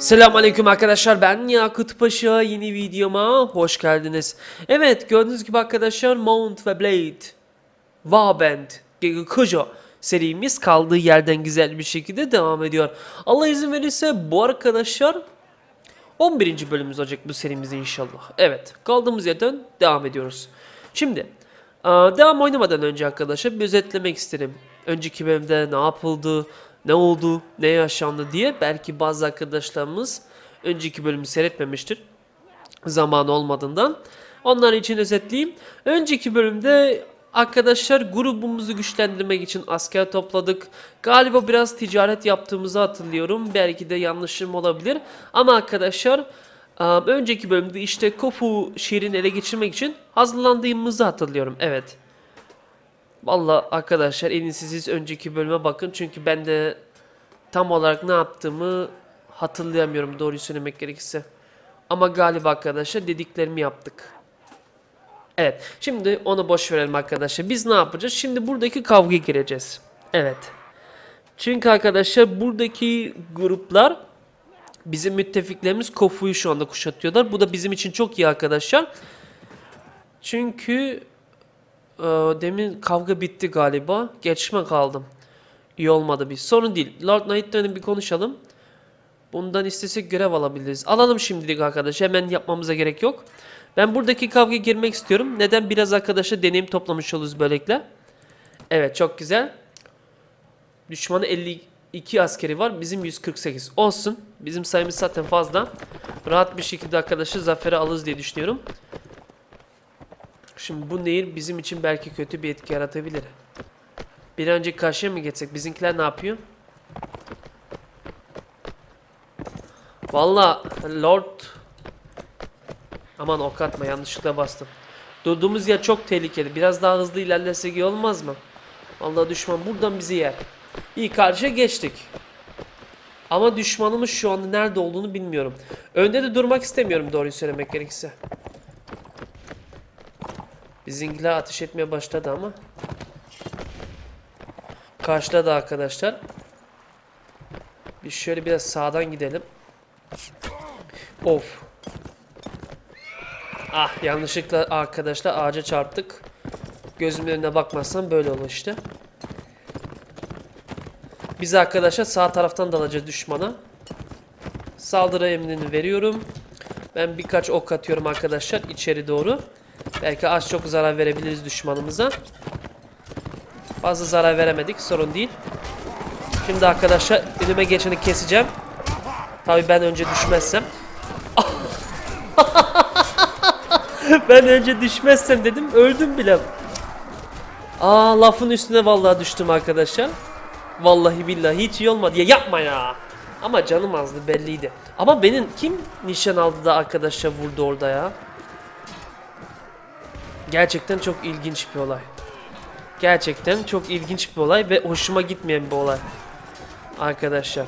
Selamünaleyküm arkadaşlar ben Yakut Paşa yeni videoma hoş geldiniz. Evet gördüğünüz gibi arkadaşlar Mount ve Blade Warband Kujo serimiz kaldığı yerden güzel bir şekilde devam ediyor. Allah izin verirse bu arkadaşlar 11. bölümümüz olacak bu serimizde inşallah. Evet kaldığımız yerden devam ediyoruz. Şimdi devam oynamadan önce arkadaşlar bir özetlemek isterim. Önceki bölümde ne yapıldı, ne oldu, ne yaşandı diye belki bazı arkadaşlarımız önceki bölümü seyretmemiştir. Zamanı olmadığından. Onlar için özetleyeyim. Önceki bölümde arkadaşlar grubumuzu güçlendirmek için asker topladık. Galiba biraz ticaret yaptığımızı hatırlıyorum. Belki de yanlışım olabilir. Ama arkadaşlar ıı, önceki bölümde işte Kofu şehrini ele geçirmek için hazırlandığımızı hatırlıyorum. Evet. Vallahi arkadaşlar en iyisi siz önceki bölüme bakın. Çünkü ben de tam olarak ne yaptığımı hatırlayamıyorum doğruyu söylemek gerekirse. Ama galiba arkadaşlar dediklerimi yaptık. Evet. Şimdi onu boş verelim arkadaşlar. Biz ne yapacağız? Şimdi buradaki kavgaya gireceğiz. Evet. Çünkü arkadaşlar buradaki gruplar bizim müttefiklerimiz Kofu'yu şu anda kuşatıyorlar. Bu da bizim için çok iyi arkadaşlar. Çünkü ee, demin kavga bitti galiba. Geçme kaldım. İyi olmadı bir. Sorun değil. Lord Knight'la bir konuşalım. Bundan istesek görev alabiliriz. Alalım şimdilik arkadaş. Hemen yapmamıza gerek yok. Ben buradaki kavgaya girmek istiyorum. Neden? Biraz arkadaşa deneyim toplamış oluruz böylelikle. Evet çok güzel. Düşmanı 52 askeri var. Bizim 148. Olsun. Bizim sayımız zaten fazla. Rahat bir şekilde arkadaşı zaferi alırız diye düşünüyorum. Şimdi bu nehir bizim için belki kötü bir etki yaratabilir. Bir önce karşıya mı geçsek? Bizimkiler ne yapıyor? Valla Lord... Aman ok atma yanlışlıkla bastım. Durduğumuz yer çok tehlikeli. Biraz daha hızlı ilerlesek iyi olmaz mı? Vallahi düşman buradan bizi yer. İyi karşıya geçtik. Ama düşmanımız şu anda nerede olduğunu bilmiyorum. Önde de durmak istemiyorum doğruyu söylemek gerekirse. Bizimkiler ateş etmeye başladı ama. Karşıladı arkadaşlar. Bir şöyle biraz sağdan gidelim. Of. Ah yanlışlıkla arkadaşlar ağaca çarptık. Gözümün önüne bakmazsam böyle olur işte. Biz arkadaşlar sağ taraftan dalacağız düşmana. Saldırı emrini veriyorum. Ben birkaç ok atıyorum arkadaşlar içeri doğru. Belki az çok zarar verebiliriz düşmanımıza. Fazla zarar veremedik. Sorun değil. Şimdi arkadaşlar önüme geçeni keseceğim. Tabii ben önce düşmezsem. ben önce düşmezsem dedim. Öldüm bile. Aa lafın üstüne vallahi düştüm arkadaşlar. Vallahi billahi hiç iyi olmadı. Ya yapma ya. Ama canım azdı belliydi. Ama benim kim nişan aldı da arkadaşa vurdu orada ya? Gerçekten çok ilginç bir olay. Gerçekten çok ilginç bir olay ve hoşuma gitmeyen bir olay. Arkadaşlar.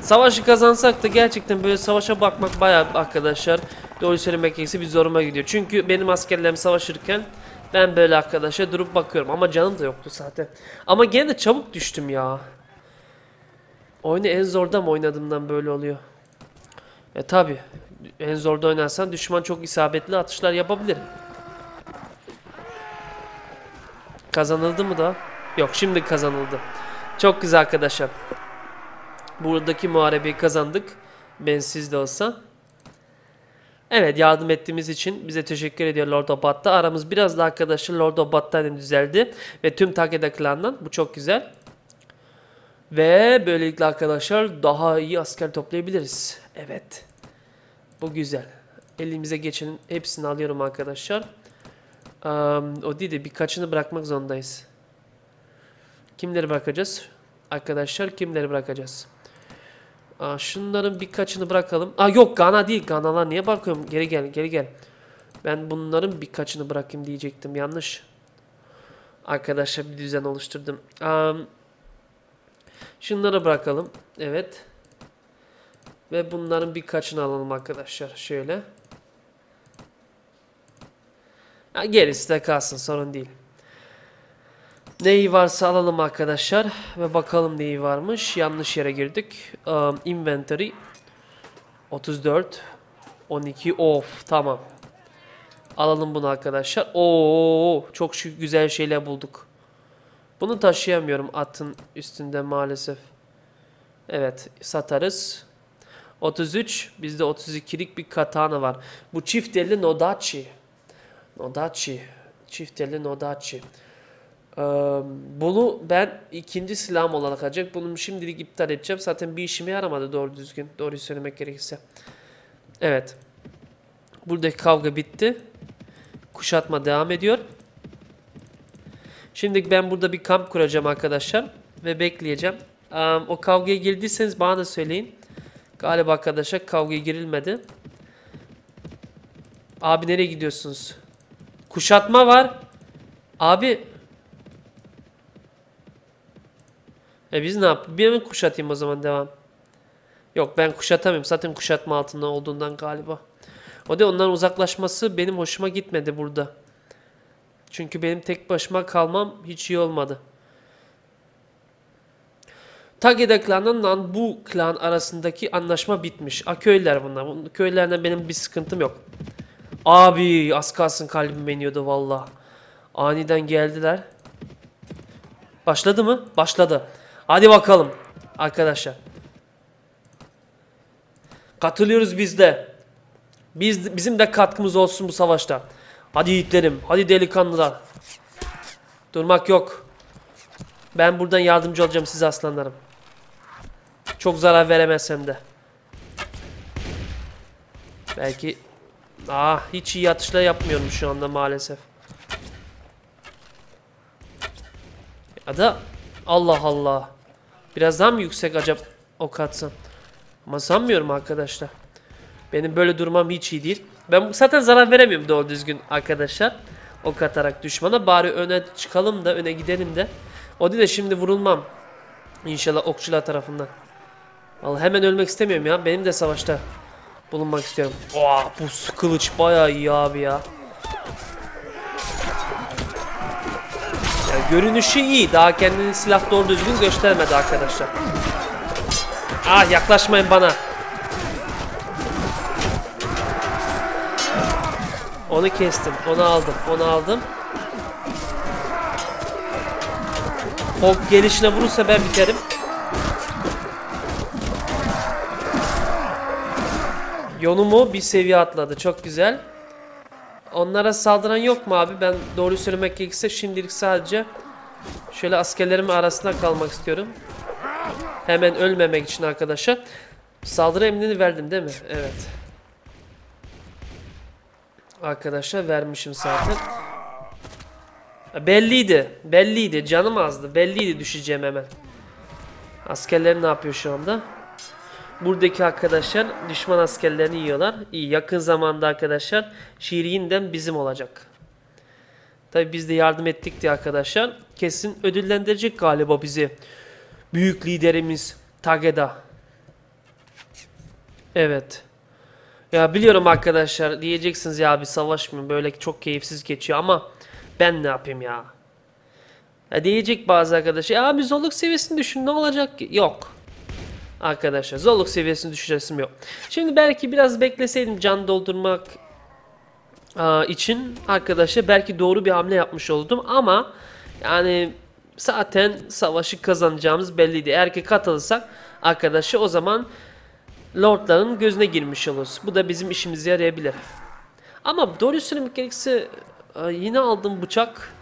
Savaşı kazansak da gerçekten böyle savaşa bakmak bayağı arkadaşlar doğru söylemek bir zoruma gidiyor. Çünkü benim askerlerim savaşırken ben böyle arkadaşa durup bakıyorum ama canım da yoktu zaten. Ama gene de çabuk düştüm ya. Oyunu en zorda mı oynadığımdan böyle oluyor. E tabi en zorda oynarsan düşman çok isabetli atışlar yapabilir. Kazanıldı mı da? Yok şimdi kazanıldı. Çok güzel arkadaşlar. Buradaki muharebeyi kazandık. Ben siz de olsa. Evet yardım ettiğimiz için bize teşekkür ediyor Lord Obat'ta. Aramız biraz da arkadaşlar Lord Obat'tan düzeldi. Ve tüm Takeda klandan. Bu çok güzel. Ve böylelikle arkadaşlar daha iyi asker toplayabiliriz. Evet. Bu güzel. Elimize geçenin hepsini alıyorum arkadaşlar. Um, o değil de birkaçını bırakmak zorundayız. Kimleri bırakacağız? Arkadaşlar kimleri bırakacağız? Aa, şunların birkaçını bırakalım. Aa yok Gana değil. Ganalar niye bakıyorum? Geri gel geri gel. Ben bunların birkaçını bırakayım diyecektim. Yanlış. Arkadaşlar bir düzen oluşturdum. Um, şunları bırakalım. Evet. Ve bunların birkaçını alalım arkadaşlar. Şöyle. Gerisi de kalsın sorun değil. Neyi varsa alalım arkadaşlar. Ve bakalım neyi varmış. Yanlış yere girdik. Um, inventory. 34. 12. Of tamam. Alalım bunu arkadaşlar. Oo çok şu güzel şeyler bulduk. Bunu taşıyamıyorum atın üstünde maalesef. Evet satarız. 33. Bizde 32'lik bir katana var. Bu çift elli Nodachi. Nodachi. Çift elli Nodachi. Bunu ben ikinci silahım olarak alacak. Bunu şimdilik iptal edeceğim. Zaten bir işime yaramadı doğru düzgün. Doğruyu söylemek gerekirse. Evet. Buradaki kavga bitti. Kuşatma devam ediyor. Şimdi ben burada bir kamp kuracağım arkadaşlar. Ve bekleyeceğim. O kavgaya girdiyseniz bana da söyleyin. Galiba arkadaşlar kavgaya girilmedi. Abi nereye gidiyorsunuz? Kuşatma var. Abi. E biz ne yap? Bir mi kuşatayım o zaman devam. Yok ben kuşatamıyorum. Zaten kuşatma altında olduğundan galiba. O da onların uzaklaşması benim hoşuma gitmedi burada. Çünkü benim tek başıma kalmam hiç iyi olmadı. Tageda klanından bu klan arasındaki anlaşma bitmiş. A köylüler bunlar. Bu köylerden benim bir sıkıntım yok. Abi az kalsın kalbim iniyordu valla. Aniden geldiler. Başladı mı? Başladı. Hadi bakalım arkadaşlar. Katılıyoruz biz de. Biz, bizim de katkımız olsun bu savaşta. Hadi yiğitlerim. Hadi delikanlılar. Durmak yok. Ben buradan yardımcı olacağım size aslanlarım. Çok zarar veremezsem de. Belki... Ah hiç iyi atışla yapmıyorum şu anda maalesef. Ya da... Allah Allah. Biraz daha mı yüksek acaba ok atsam? Ama sanmıyorum arkadaşlar. Benim böyle durmam hiç iyi değil. Ben zaten zarar veremiyorum doğru düzgün arkadaşlar. Ok atarak düşmana. Bari öne çıkalım da öne gidelim de. O değil de şimdi vurulmam. İnşallah okçular tarafından. Vallahi hemen ölmek istemiyorum ya. Benim de savaşta bulunmak istiyorum. Oh, bu kılıç bayağı iyi abi ya. Yani görünüşü iyi. Daha kendini silah doğru düzgün göstermedi arkadaşlar. Ah yaklaşmayın bana. Onu kestim. Onu aldım. Onu aldım. O gelişine vurursa ben biterim. Yonumu bir seviye atladı. Çok güzel. Onlara saldıran yok mu abi? Ben doğru söylemek gerekirse şimdilik sadece şöyle askerlerimin arasında kalmak istiyorum. Hemen ölmemek için arkadaşlar. Saldırı emrini verdim değil mi? Evet. Arkadaşlar vermişim zaten. Belliydi. Belliydi. Canım azdı. Belliydi düşeceğim hemen. Askerler ne yapıyor şu anda? Buradaki arkadaşlar düşman askerlerini yiyorlar. İyi yakın zamanda arkadaşlar Şirin'den bizim olacak. Tabi biz de yardım ettik diye arkadaşlar. Kesin ödüllendirecek galiba bizi. Büyük liderimiz Tageda. Evet. Ya biliyorum arkadaşlar diyeceksiniz ya bir savaşmıyor böyle çok keyifsiz geçiyor ama ben ne yapayım ya. Ya diyecek bazı arkadaşlar ya bir zorluk seviyesini düşün ne olacak ki? Yok. Arkadaşlar zorluk seviyesini düşüresim yok. Şimdi belki biraz bekleseydim can doldurmak için arkadaşlar belki doğru bir hamle yapmış oldum ama yani zaten savaşı kazanacağımız belliydi. Eğer ki katılırsak arkadaşlar o zaman Lordların gözüne girmiş oluruz. Bu da bizim işimize yarayabilir. Ama doğru söylemek gerekirse yine aldığım bıçak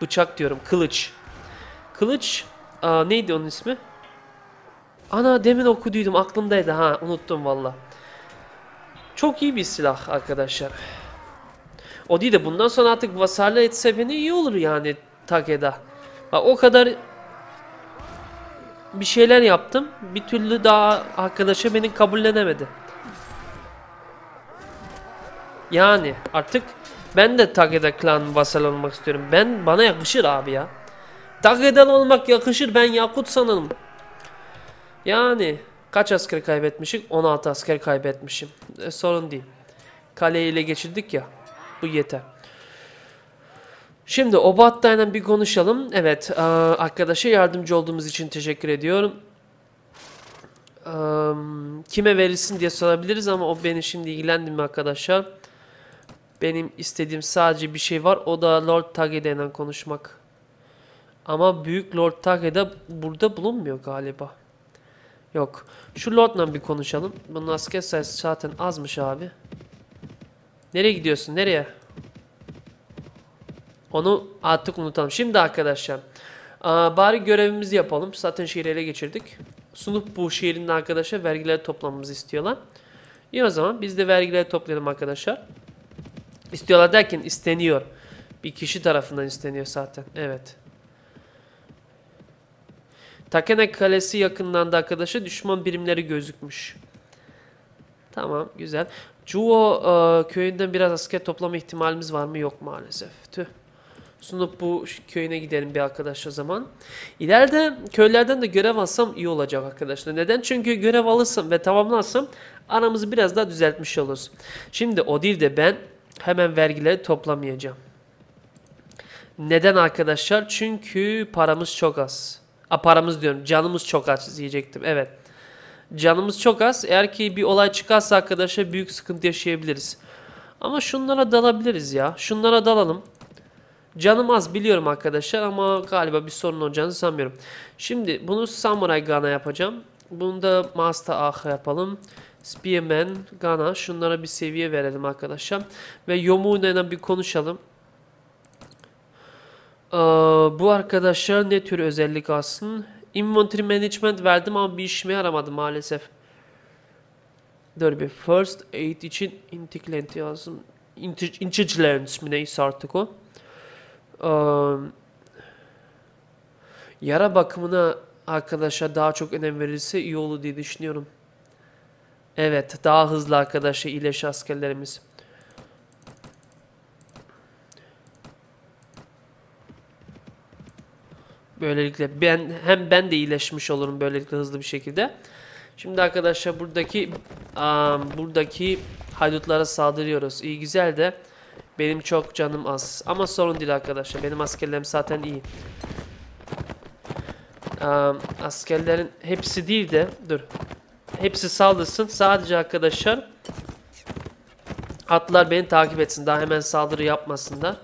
bıçak diyorum kılıç. Kılıç neydi onun ismi? Ana demin okuduydum aklımdaydı ha unuttum valla. Çok iyi bir silah arkadaşlar. O değil de bundan sonra artık vasarlı etse beni iyi olur yani Take'da. Bak o kadar bir şeyler yaptım. Bir türlü daha arkadaşa beni kabullenemedi. Yani artık ben de Takeda klan vasal olmak istiyorum. Ben bana yakışır abi ya. Takeda'lı olmak yakışır. Ben Yakut sanırım. Yani kaç asker kaybetmişim? 16 asker kaybetmişim. E, sorun değil. Kaleyi ile geçirdik ya. Bu yeter. Şimdi Obatta'yla bir konuşalım. Evet, eee, arkadaşa yardımcı olduğumuz için teşekkür ediyorum. Eee, kime verilsin diye sorabiliriz ama o beni şimdi ilgilendirmiyor arkadaşlar. Benim istediğim sadece bir şey var. O da Lord Tageda ile konuşmak. Ama Büyük Lord Tageda burada bulunmuyor galiba. Yok. Şu Lord'la bir konuşalım. Bunun asker sayısı zaten azmış abi. Nereye gidiyorsun? Nereye? Onu artık unutalım. Şimdi arkadaşlar. Bari görevimizi yapalım. Zaten şehri ele geçirdik. Sunup bu şehrin arkadaşa vergileri toplamamızı istiyorlar. İyi o zaman biz de vergileri toplayalım arkadaşlar. İstiyorlar derken isteniyor. Bir kişi tarafından isteniyor zaten. Evet. Takene Kalesi yakınlarında arkadaşa düşman birimleri gözükmüş. Tamam güzel. Juo e, köyünden biraz asker toplama ihtimalimiz var mı? Yok maalesef. Tüh. Sunup bu köyüne gidelim bir arkadaş o zaman. İleride köylerden de görev alsam iyi olacak arkadaşlar. Neden? Çünkü görev alırsam ve tamamlarsam aramızı biraz daha düzeltmiş oluruz. Şimdi o değil de ben hemen vergileri toplamayacağım. Neden arkadaşlar? Çünkü paramız çok az. A paramız diyorum. Canımız çok az diyecektim. Evet. Canımız çok az. Eğer ki bir olay çıkarsa arkadaşlar büyük sıkıntı yaşayabiliriz. Ama şunlara dalabiliriz ya. Şunlara dalalım. Canım az biliyorum arkadaşlar ama galiba bir sorun olacağını sanmıyorum. Şimdi bunu Samurai Gana yapacağım. Bunu da Master Ah yapalım. Spearman, Gana şunlara bir seviye verelim arkadaşlar. Ve Yomu'yla bir konuşalım. Ee, bu arkadaşlar ne tür özellik alsın? Inventory Management verdim ama bir işime yaramadı maalesef. Dur bir First Aid için Intelligent yazdım. Intelligence mi neyse artık o. Ee, yara bakımına arkadaşlar daha çok önem verilse iyi olur diye düşünüyorum. Evet daha hızlı arkadaşlar iyileş askerlerimiz. Böylelikle ben hem ben de iyileşmiş olurum böylelikle hızlı bir şekilde. Şimdi arkadaşlar buradaki am, buradaki haydutlara saldırıyoruz. İyi güzel de benim çok canım az. Ama sorun değil arkadaşlar. Benim askerlerim zaten iyi. Am, askerlerin hepsi değil de dur. Hepsi saldırsın. Sadece arkadaşlar atlar beni takip etsin. Daha hemen saldırı yapmasınlar.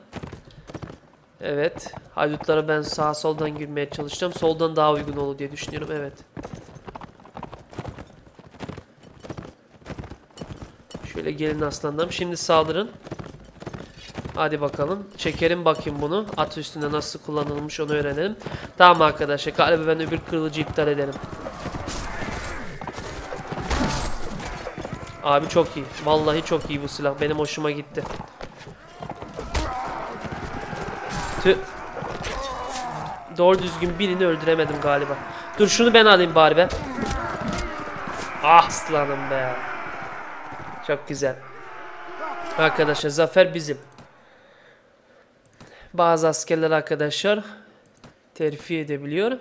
Evet. Haydutlara ben sağ soldan girmeye çalışacağım. Soldan daha uygun olur diye düşünüyorum. Evet. Şöyle gelin aslanlarım. Şimdi saldırın. Hadi bakalım. Çekelim bakayım bunu. At üstünde nasıl kullanılmış onu öğrenelim. Tamam arkadaşlar. Galiba ben öbür kılıcı iptal edelim. Abi çok iyi. Vallahi çok iyi bu silah. Benim hoşuma gitti. Doğru düzgün birini öldüremedim galiba. Dur şunu ben alayım bari be. Ah aslanım be. Çok güzel. Arkadaşlar zafer bizim. Bazı askerler arkadaşlar terfi edebiliyor.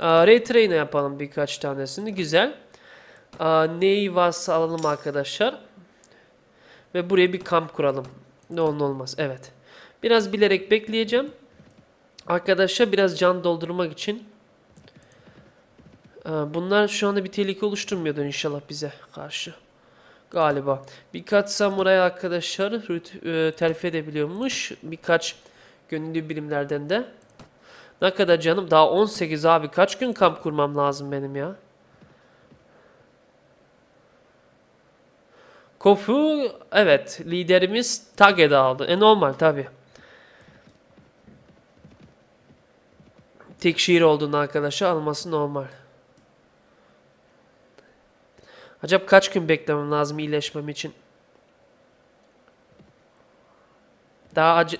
Aa, Retrain'e yapalım birkaç tanesini. Güzel. Neyi varsa alalım arkadaşlar. Ve buraya bir kamp kuralım. Ne olur olmaz. Evet. Biraz bilerek bekleyeceğim. Arkadaşlar biraz can doldurmak için. Ee, Bunlar şu anda bir tehlike oluşturmuyordur inşallah bize karşı. Galiba. Birkaç samuray arkadaşlar e, terfi edebiliyormuş. Birkaç gönüllü birimlerden de. Ne kadar canım? Daha 18 abi. Kaç gün kamp kurmam lazım benim ya? Kofu evet liderimiz Tage'de aldı. E normal tabi. Tek şiir olduğunu arkadaşa alması normal. Acaba kaç gün beklemem lazım iyileşmem için? Daha acı...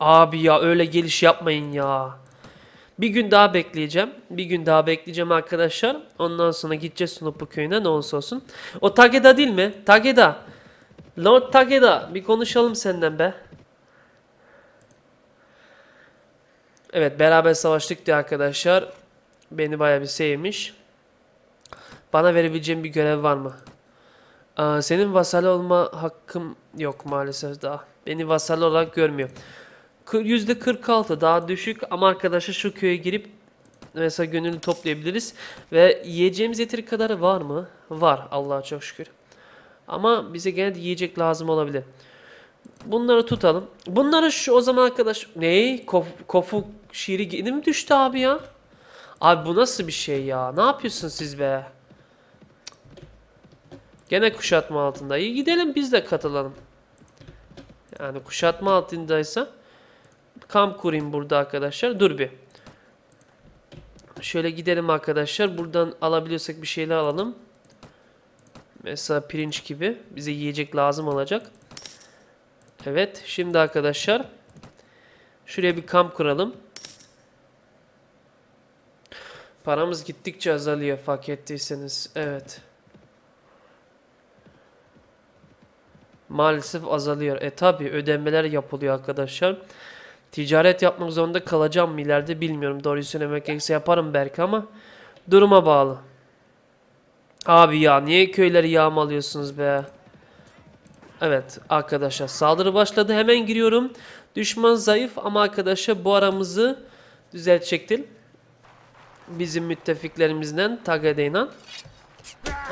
Abi ya öyle geliş yapmayın ya. Bir gün daha bekleyeceğim. Bir gün daha bekleyeceğim arkadaşlar. Ondan sonra gideceğiz Sunupu köyüne ne olursa olsun. O Tageda değil mi? Tageda. Lord Tageda bir konuşalım senden be. Evet beraber savaştık diye arkadaşlar. Beni bayağı bir sevmiş. Bana verebileceğin bir görev var mı? Aa, senin vasal olma hakkım yok maalesef daha. Beni vasal olarak görmüyor. Kı- %46 daha düşük ama arkadaşlar şu köye girip mesela gönüllü toplayabiliriz. Ve yiyeceğimiz yeteri kadarı var mı? Var Allah'a çok şükür. Ama bize gene de yiyecek lazım olabilir. Bunları tutalım. Bunları şu o zaman arkadaş... Ney? Kof, kofu şiiri yeni mi düştü abi ya? Abi bu nasıl bir şey ya? Ne yapıyorsun siz be? Gene kuşatma altında. İyi gidelim biz de katılalım. Yani kuşatma altındaysa kamp kurayım burada arkadaşlar. Dur bir. Şöyle gidelim arkadaşlar. Buradan alabiliyorsak bir şeyler alalım. Mesela pirinç gibi. Bize yiyecek lazım olacak. Evet. Şimdi arkadaşlar. Şuraya bir kamp kuralım. Paramız gittikçe azalıyor fark ettiyseniz. Evet. Maalesef azalıyor. E tabi ödemeler yapılıyor arkadaşlar. Ticaret yapmak zorunda kalacağım mı ileride bilmiyorum. Doğruyu söylemek gerekirse yaparım belki ama duruma bağlı. Abi ya niye köyleri yağmalıyorsunuz be? Evet arkadaşlar saldırı başladı. Hemen giriyorum. Düşman zayıf ama arkadaşlar bu aramızı düzeltecektir. Bizim müttefiklerimizden Tagade'yle.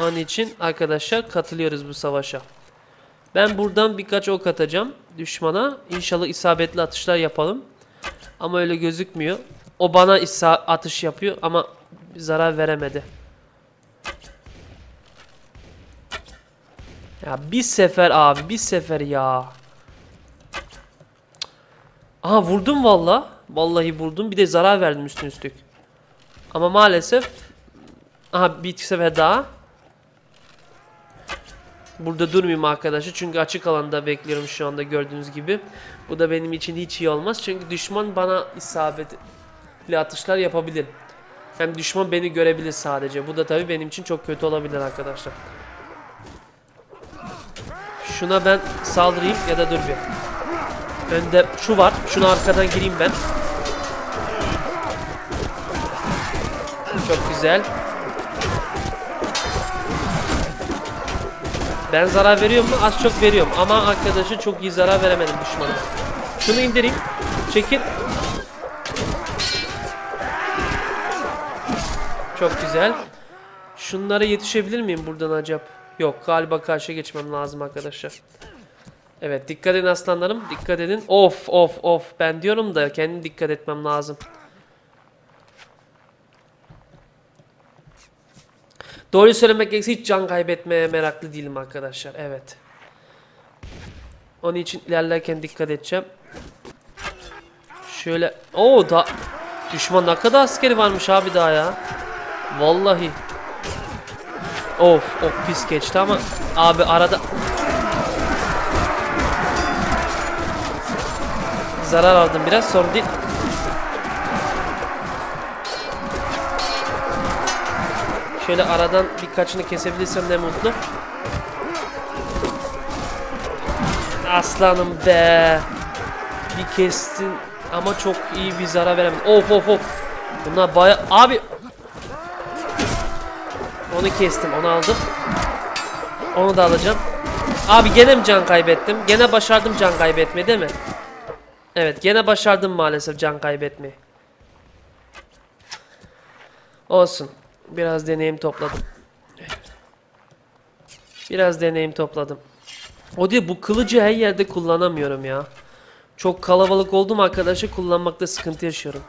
Onun için arkadaşlar katılıyoruz bu savaşa. Ben buradan birkaç ok atacağım düşmana. İnşallah isabetli atışlar yapalım. Ama öyle gözükmüyor. O bana isa atış yapıyor ama zarar veremedi. Ya bir sefer abi bir sefer ya. Aha vurdum valla. Vallahi vurdum. Bir de zarar verdim üstün üstlük. Ama maalesef aha bir sefer. Burada durmayayım arkadaşlar çünkü açık alanda bekliyorum şu anda gördüğünüz gibi. Bu da benim için hiç iyi olmaz çünkü düşman bana isabetli atışlar yapabilir. Hem düşman beni görebilir sadece. Bu da tabii benim için çok kötü olabilir arkadaşlar. Şuna ben saldırayım ya da dur bir. Önde şu var. Şuna arkadan gireyim ben. Çok güzel. Ben zarar veriyorum mu? Az çok veriyorum. Ama arkadaşı çok iyi zarar veremedim düşmana. Şunu indireyim. Çekil. Çok güzel. Şunlara yetişebilir miyim buradan acaba? Yok galiba karşıya geçmem lazım arkadaşlar. Evet dikkat edin aslanlarım. Dikkat edin. Of of of. Ben diyorum da kendim dikkat etmem lazım. Doğruyu söylemek gerekirse hiç can kaybetmeye meraklı değilim arkadaşlar. Evet. Onun için ilerlerken dikkat edeceğim. Şöyle. Oo da düşman ne kadar askeri varmış abi daha ya. Vallahi. Of, of pis geçti ama abi arada zarar aldım biraz sorun değil. Şöyle aradan birkaçını kesebilirsem ne mutlu. Aslanım be. Bir kestin ama çok iyi bir zarar veremedim. Of of of. Bunlar baya... Abi. Onu kestim onu aldım. Onu da alacağım. Abi gene mi can kaybettim? Gene başardım can kaybetmeyi değil mi? Evet gene başardım maalesef can kaybetmeyi. Olsun. Biraz deneyim topladım. Biraz deneyim topladım. O diye bu kılıcı her yerde kullanamıyorum ya. Çok kalabalık oldum arkadaşı kullanmakta sıkıntı yaşıyorum.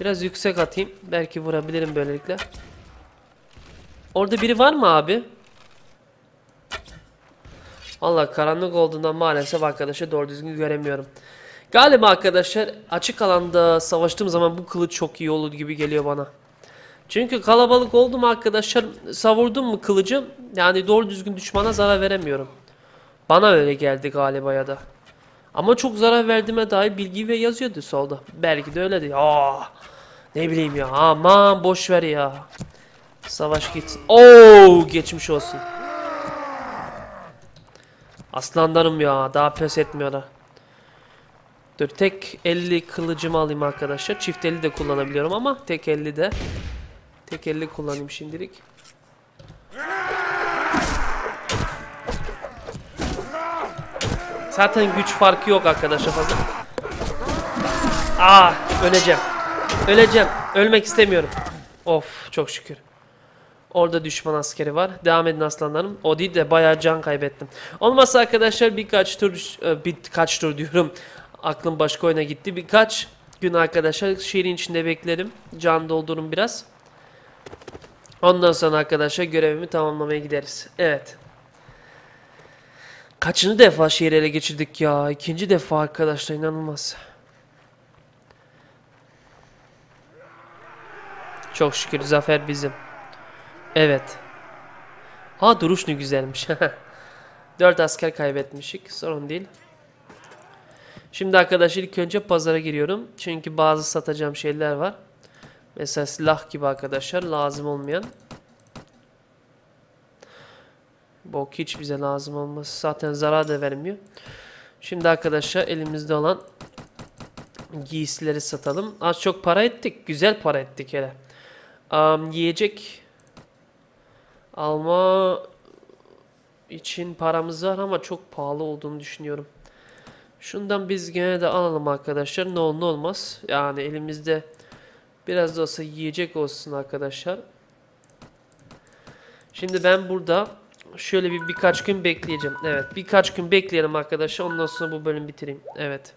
Biraz yüksek atayım. Belki vurabilirim böylelikle. Orada biri var mı abi? Valla karanlık olduğundan maalesef arkadaşı doğru düzgün göremiyorum. Galiba arkadaşlar açık alanda savaştığım zaman bu kılıç çok iyi olur gibi geliyor bana. Çünkü kalabalık oldu mu arkadaşlar savurdum mu kılıcı yani doğru düzgün düşmana zarar veremiyorum. Bana öyle geldi galiba ya da. Ama çok zarar verdiğime dair bilgi ve yazıyordu solda. Belki de öyledir. Aa, ne bileyim ya aman boş ver ya. Savaş gitsin. Oo geçmiş olsun. Aslanlarım ya daha pes etmiyorlar. Dur tek 50 kılıcımı alayım arkadaşlar. Çift 50 de kullanabiliyorum ama tek 50 de. Tek 50 kullanayım şimdilik. Zaten güç farkı yok arkadaşlar fazla. Ah öleceğim. Öleceğim. Ölmek istemiyorum. Of çok şükür. Orada düşman askeri var. Devam edin aslanlarım. O değil de bayağı can kaybettim. Olmazsa arkadaşlar birkaç tur e, birkaç tur diyorum. Aklım başka oyuna gitti. Birkaç gün arkadaşlar şehrin içinde beklerim. Can doldurun biraz. Ondan sonra arkadaşlar görevimi tamamlamaya gideriz. Evet. Kaçıncı defa şehri ele geçirdik ya? İkinci defa arkadaşlar inanılmaz. Çok şükür zafer bizim. Evet. Ha duruş ne güzelmiş. 4 asker kaybetmişik. Sorun değil. Şimdi arkadaşlar ilk önce pazara giriyorum. Çünkü bazı satacağım şeyler var. Mesela silah gibi arkadaşlar lazım olmayan. Bok hiç bize lazım olmaz. Zaten zarar da vermiyor. Şimdi arkadaşlar elimizde olan giysileri satalım. Az çok para ettik. Güzel para ettik hele. Um, yiyecek alma için paramız var ama çok pahalı olduğunu düşünüyorum. Şundan biz gene de alalım arkadaşlar. Ne olur ne olmaz. Yani elimizde biraz da olsa yiyecek olsun arkadaşlar. Şimdi ben burada şöyle bir birkaç gün bekleyeceğim. Evet birkaç gün bekleyelim arkadaşlar. Ondan sonra bu bölüm bitireyim. Evet.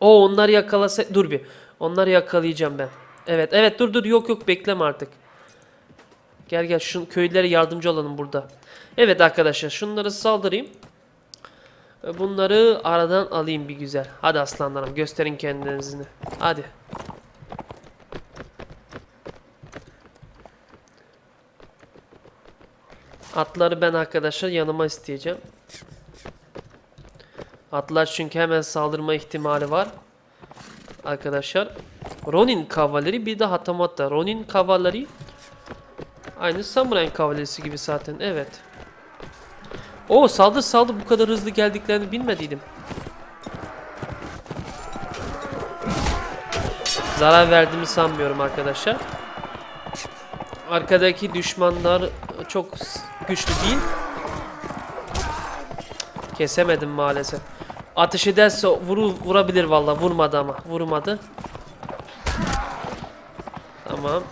O onlar yakalasa dur bir. Onları yakalayacağım ben. Evet evet dur dur yok yok bekleme artık. Gel gel şu köylülere yardımcı olalım burada. Evet arkadaşlar şunları saldırayım. Bunları aradan alayım bir güzel. Hadi aslanlarım gösterin kendinizi. Hadi. Atları ben arkadaşlar yanıma isteyeceğim. Atlar çünkü hemen saldırma ihtimali var. Arkadaşlar. Ronin kavaleri bir de Hatamata. Ronin kavaleri aynı samuray kavalesi gibi zaten. Evet. O saldır saldır bu kadar hızlı geldiklerini bilmediydim. Zarar verdiğimi sanmıyorum arkadaşlar. Arkadaki düşmanlar çok güçlü değil. Kesemedim maalesef. Ateş ederse vuru, vurabilir valla. Vurmadı ama. Vurmadı. Tamam.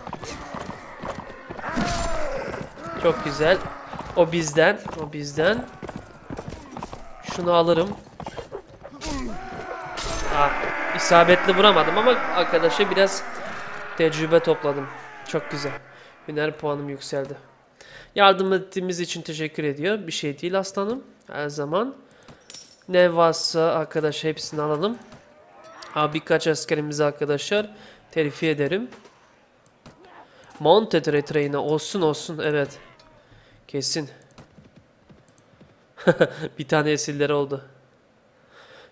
Çok güzel. O bizden. O bizden. Şunu alırım. Ah, isabetli vuramadım ama arkadaşa biraz tecrübe topladım. Çok güzel. Hüner puanım yükseldi. Yardım ettiğimiz için teşekkür ediyor. Bir şey değil aslanım. Her zaman. Ne varsa arkadaş hepsini alalım. Ha, birkaç askerimizi arkadaşlar terfi ederim. Mounted Retrain'e olsun olsun evet. Kesin. bir tane esirler oldu.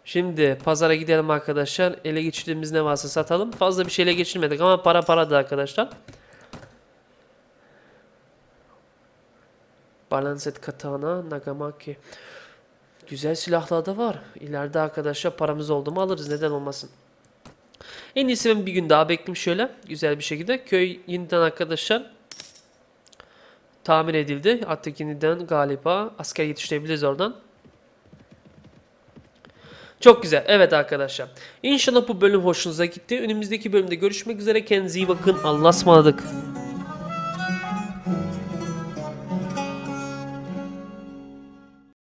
Şimdi pazara gidelim arkadaşlar. Ele geçirdiğimiz ne varsa satalım. Fazla bir şeyle geçirmedik ama para para da arkadaşlar. Balanced Katana, Nagamaki. Güzel silahlar da var. İleride arkadaşlar paramız oldu mu alırız. Neden olmasın. En iyisi ben bir gün daha bekleyeyim şöyle. Güzel bir şekilde. Köy yeniden arkadaşlar tamir edildi. Artık yeniden galiba asker yetiştirebiliriz oradan. Çok güzel. Evet arkadaşlar. İnşallah bu bölüm hoşunuza gitti. Önümüzdeki bölümde görüşmek üzere. Kendinize iyi bakın. Allah'a ısmarladık.